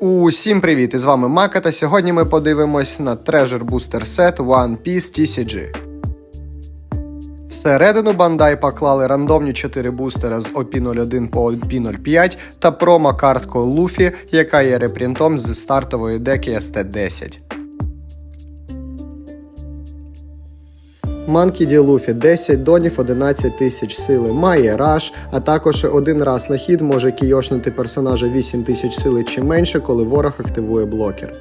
Усім привіт! З вами Мака, та сьогодні ми подивимось на Treasure Booster Set One Piece TCG. Всередину Бандай поклали рандомні 4 бустера з OP01 по OP05 та промо-картку Луфі, яка є репринтом з стартової деки ST10. Манкі Ді Луфі 10 донів 11 тисяч сили має раш, а також один раз на хід може кійошнути персонажа 8 тисяч сили чи менше, коли ворог активує блокер.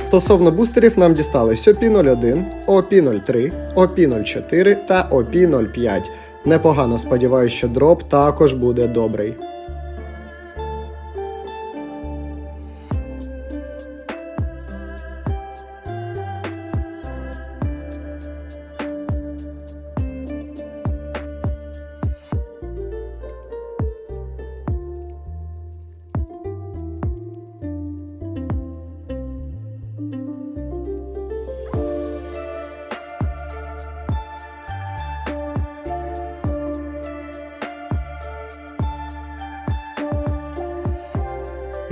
Стосовно бустерів нам дістались OP01, OP03, OP04 та OP05. Непогано сподіваюся, що дроп також буде добрий.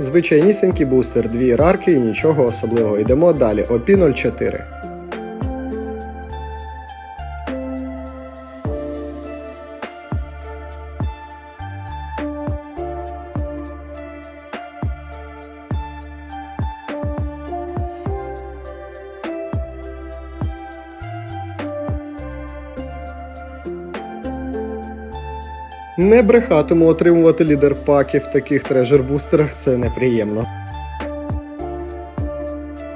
Звичайнісінький бустер, дві рарки і нічого особливого. Йдемо далі. OP04. Не брехатиму отримувати лідер паки в таких трежер-бустерах це неприємно.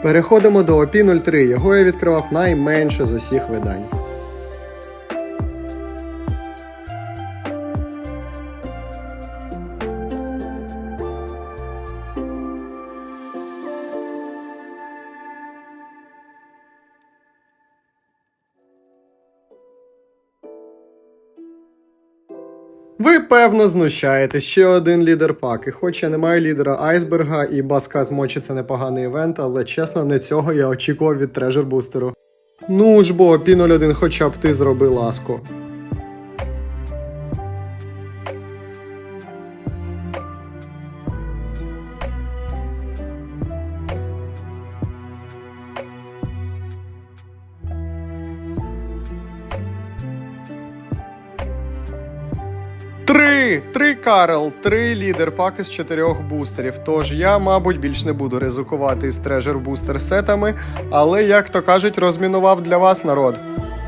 Переходимо до OP03. Його я відкривав найменше з усіх видань. Ви певно знущаєте ще один лідер пак. І хоч я не маю лідера айсберга і Баскат Мочі це непоганий івент, але чесно, не цього я очікував від трежер бустеру. Ну ж бо, пі 01 хоча б ти зроби ласку. Три! Три Карл, три лідер паки з чотирьох бустерів. Тож я, мабуть, більш не буду ризикувати з трежер бустер сетами, але, як то кажуть, розмінував для вас народ.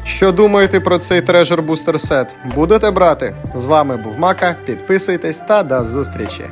Що думаєте про цей трежер бустер сет? Будете брати? З вами був Мака, підписуйтесь та до зустрічі!